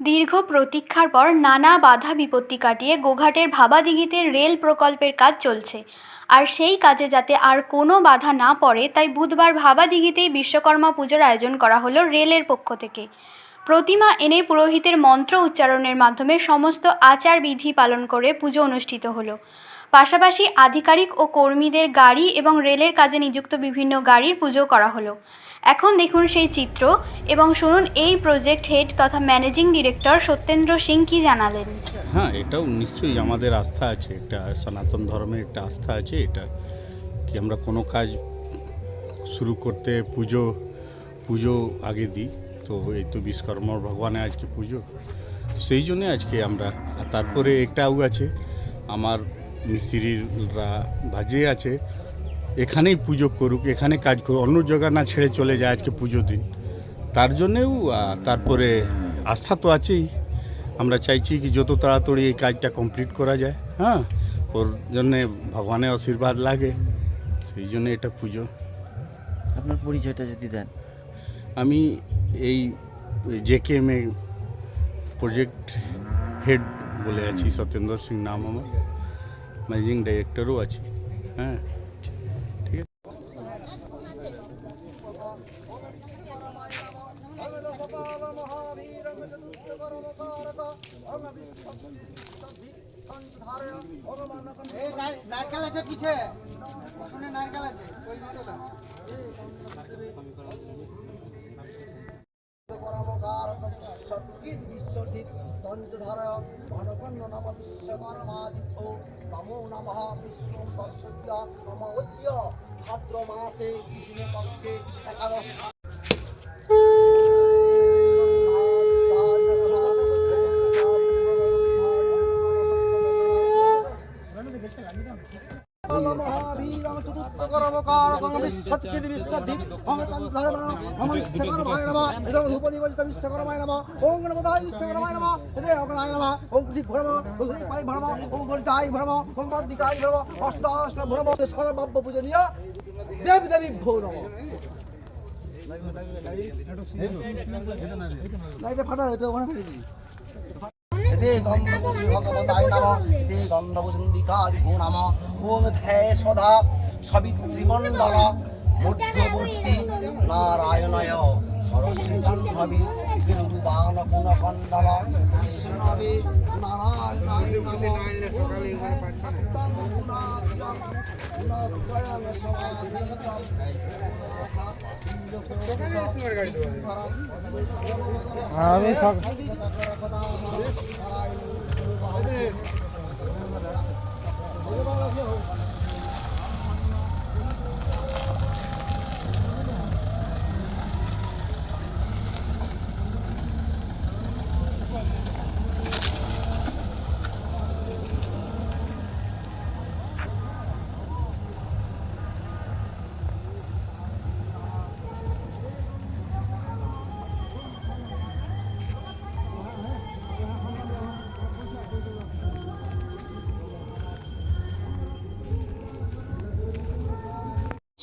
দীর্ঘ প্রতীক্ষার পর নানা বাধা বিপত্তি কাটিয়ে গোঘাটের ভাবাদিঘিতে রেল প্রকল্পের কাজ চলছে। আর সেই কাজে যাতে আর কোনো বাধা না পড়ে, তাই বুধবার ভাবাদিঘিতেই বিশ্বকর্মা পুজোর আয়োজন করা হলো রেলের পক্ষ থেকে। প্রতিমা এনে পুরোহিতের মন্ত্র উচ্চারণের মাধ্যমে সমস্ত আচার বিধি পালন করে পুজো অনুষ্ঠিত হলো। পাশাপাশি আধিকারিক ও কর্মীদের গাড়ি এবং রেলের কাজে নিযুক্ত বিভিন্ন গাড়ির পুজো করা হলো। এখন দেখুন সেই চিত্র এবং শুনুন এই প্রজেক্ট হেড তথা ম্যানেজিং ডিরেক্টর সত্যেন্দ্র সিং কি জানালেন। হ্যাঁ এটাও নিশ্চয়ই আমাদের আস্থা আছে। একটা সনাতন ধর্মের একটা আস্থা আছে। এটা কি আমরা কোনো কাজ শুরু করতে পুজো পুজো আগে দিই? তো এই তো বিশ্বকর্মা ভগবানের আজকে পুজো। সেই জন্যে আজকে আমরা তারপরে একটাও আছে। আমার মিস্ত্রিরা ভাজে আছে এখানেই পুজো করুক এখানে কাজ করুক অন্য জায়গা না ছেড়ে চলে যায় আজকে পুজো দিন। তার জন্যেও তারপরে আস্থা তো আছেই। আমরা চাইছি কি যত তাড়াতাড়ি এই কাজটা কমপ্লিট করা যায় হ্যাঁ? ওর জন্যে ভগবানের আশীর্বাদ লাগে সেই জন্য এটা পুজো। আপনার পরিচয়টা যদি দেন। আমি এই J K M A project head বলে আছি সত্যেন্দ্র সিং নাম আমার। ম্যানেজিং ডাইরেক্টরও আছি। হ্যাঁ। ঠিক আছে। নারকেল আছে পিছে। ওখানে নারকেল আছে, ওই সদ্গীত বিশ্বজিৎ তঞ্চধার ঘনকন্ন নম বিশ্বকর্মাদিত্য নমো বিষ্ণু দর্শদ্য নম ঐদ্য ভাদ্র মাসে কৃষ্ণ একাদশ দেবী দেবী ভো নমঃ। না এটা ফাটা এটা ওখানে ফেলে এতে গন্ধবসী ভগবতায় নম। এতে গন্ধবসন্দিকাদি ভো নম। ওম ধে সদা সবিত্রিমণ্ডল। নারায়ণয়। সরস্বী বিন্দুবান পুনকণ্ডল বিষ্ণবে নারায়ণায় আমি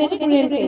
রেস্টুরেন্টে